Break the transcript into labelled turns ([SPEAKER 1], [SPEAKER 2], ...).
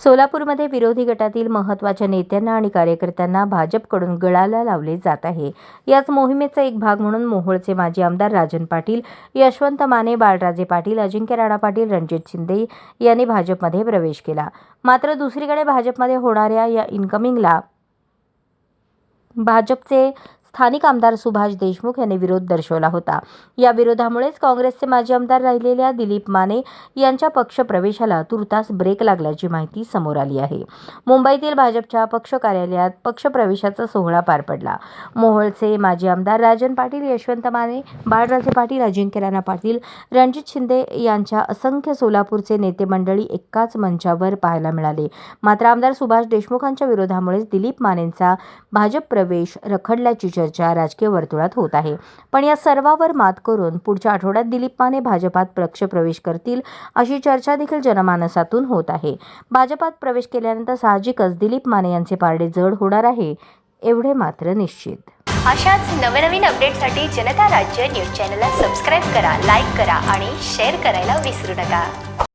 [SPEAKER 1] सोलापूरमध्ये विरोधी गटातील महत्त्वाच्या नेत्यांना आणि कार्यकर्त्यांना भाजपकडून गळाला लावले जात आहे. याच मोहिमेचा एक भाग म्हणून मोहोळचे माजी आमदार राजन पाटील यशवंत माने बाळराजे पाटील अजिंक्य राणा पाटील रणजित शिंदे यांनी भाजपमध्ये प्रवेश केला. मात्र दुसरीकडे भाजपमध्ये होणाऱ्या या इन्कमिंगला भाजपचे स्थानिक आमदार सुभाष देशमुख यांनी विरोध दर्शवला होता. या विरोधामुळेच काँग्रेसचे माजी आमदार राहिलेल्या दिलीप माने यांच्या पक्षप्रवेशाला तुर्तास ब्रेक लागल्याची माहिती समोर आली आहे. मुंबईतील भाजपच्या पक्ष कार्यालयात पक्षप्रवेशाचा सोहळा पार पडला. मोहोळचे माजी आमदार राजन पाटील यशवंत माने बाळराजे पाटील अजिंक्य राणा पाटील रणजित शिंदे यांच्या असंख्य सोलापूरचे नेते मंडळी एकाच मंचावर पाहायला मिळाले. मात्र आमदार सुभाष देशमुखांच्या विरोधामुळेच दिलीप मानेंचा भाजप प्रवेश रखडल्याची चर्चा राजकीय वर्तुळात होत आहे. पण या सर्वावर मात करून पुढच्या आठवड्यात दिलीप माने भाजपात पक्ष प्रवेश करतील अशी चर्चा देखील जनमानसातून होत आहे. भाजपात प्रवेश केल्यानंतर साहजिकच दिलीप माने यांचे पारडे जड होणार आहे एवढे मात्र निश्चित.
[SPEAKER 2] अशाच नवनवीन अपडेटसाठी जनता राज्य न्यूज चॅनलला सबस्क्राईब करा लाईक करा आणि शेअर करायला विसरू नका.